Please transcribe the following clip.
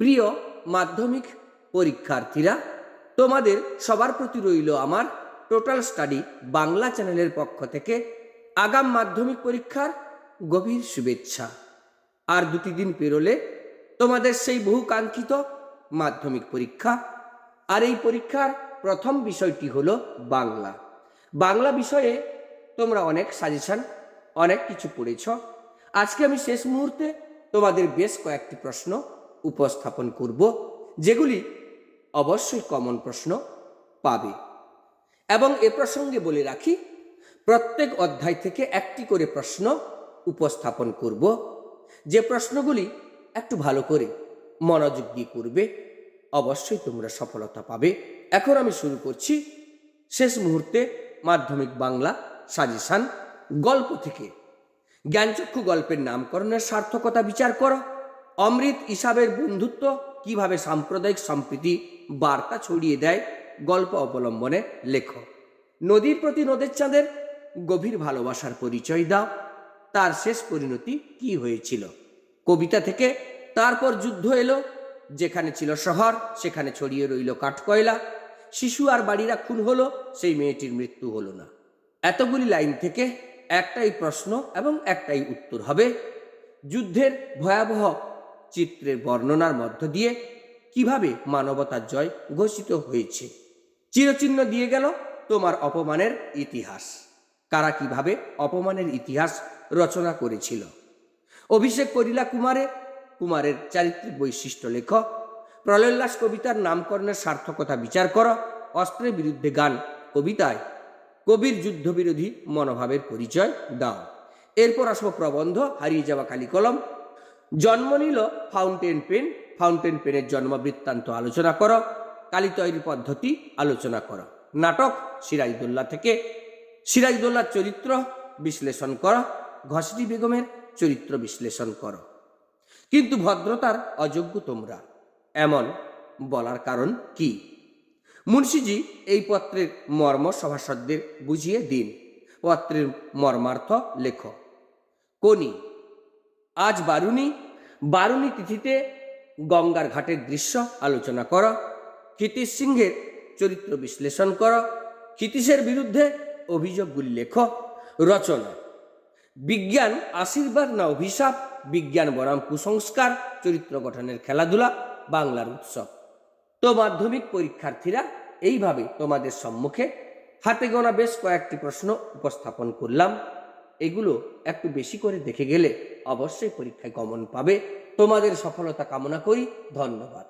প্রিয় মাধ্যমিক পরীক্ষার্থীরা, তোমাদের সবার প্রতি রইল আমার টোটাল স্টাডি বাংলা চ্যানেলের পক্ষ থেকে আগাম মাধ্যমিক পরীক্ষার গভীর শুভেচ্ছা। আর দুটি দিন পেরোলে তোমাদের সেই বহু কাঙ্ক্ষিত মাধ্যমিক পরীক্ষা। আর এই পরীক্ষার প্রথম বিষয়টি হলো বাংলা। বাংলা বিষয়ে তোমরা অনেক সাজেশন অনেক কিছু পড়েছ। আজকে আমি শেষ মুহূর্তে তোমাদের বেশ কয়েকটি প্রশ্ন উপস্থাপন করব, যেগুলি অবশ্যই কমন প্রশ্ন পাবে। এবং এ প্রসঙ্গে বলে রাখি, প্রত্যেক অধ্যায় থেকে একটি করে প্রশ্ন উপস্থাপন করব। যে প্রশ্নগুলি একটু ভালো করে মনোযোগ দিয়ে করবে, অবশ্যই তোমরা সফলতা পাবে। এখন আমি শুরু করছি। শেষ মুহূর্তে মাধ্যমিক বাংলা সাজেশান গল্প থেকে। জ্ঞানচক্ষু গল্পের নামকরণের সার্থকতা বিচার করো। অমৃত ইসাবের বন্ধুত্ব কীভাবে সাম্প্রদায়িক সম্প্রীতি বার্তা ছড়িয়ে দেয়? গল্প অবলম্বনে লেখো। নদীর প্রতি নদের চাঁদের গভীর ভালোবাসার পরিচয় দাও। তার শেষ পরিণতি কি হয়েছিল? কবিতা থেকে তারপর যুদ্ধ এলো। যেখানে ছিল শহর, সেখানে ছড়িয়ে রইল কাঠকয়লা। শিশু আর বাড়িরা খুন হলো, সেই মেয়েটির মৃত্যু হলো না। এতগুলি লাইন থেকে একটাই প্রশ্ন এবং একটাই উত্তর হবে, যুদ্ধের ভয়াবহ চিত্রের বর্ণনার মধ্য দিয়ে কীভাবে মানবতার জয় ঘোষিত হয়েছে। চিরচিহ্ন দিয়ে গেল তোমার অপমানের ইতিহাস। কারা কীভাবে অপমানের ইতিহাস রচনা করেছিল? অভিষেক করিলা কুমারে, কুমারের চারিত্রিক বৈশিষ্ট্য লেখ প্রলয়োল্লাস কবিতার নামকরণের সার্থকতা বিচার কর, অস্ত্রের বিরুদ্ধে গান কবিতায় কবির যুদ্ধবিরোধী মনোভাবের পরিচয় দাও। এরপর আসব প্রবন্ধ, হারিয়ে যাওয়া কালি কলম জন্ম নিল ফাউন্টেন পেন ফাউন্টেন পেনের জন্ম বৃত্তান্ত আলোচনা করো, কালি তৈরি পদ্ধতি আলোচনা করো। নাটক সিরাজদৌল্লা থেকে। সিরাজদৌল্লার চরিত্র বিশ্লেষণ করো ঘসটি বেগমের চরিত্র বিশ্লেষণ করো। কিন্তু ভদ্রতার অযোগ্য তোমরা, এমন বলার কারণ কি? মুন্সিজি এই পত্রের মর্ম সভাসদদের বুঝিয়ে দিন। পত্রের মর্মার্থ লেখ। কোনি আজ বারুনি বারুনি তিথিতে গঙ্গার ঘাটের দৃশ্য আলোচনা কর, ক্ষিতীশ সিংহের চরিত্র বিশ্লেষণ কর, ক্ষিতীশের বিরুদ্ধে অভিযোগগুলি লেখ রচনা। বিজ্ঞান আশীর্বাদ না অভিশাপ? বিজ্ঞান বনাম কুসংস্কার, চরিত্র গঠনের খেলাধুলা, বাংলার উৎসব। তো মাধ্যমিক পরীক্ষার্থীরা এইভাবে তোমাদের সম্মুখে হাতে গোনা বেশ কয়েকটি প্রশ্ন উপস্থাপন করলাম। এগুলো একটু বেশি করে দেখে গেলে অবশ্যই পরীক্ষায় গমন পাবে। তোমাদের সফলতা কামনা করি। ধন্যবাদ।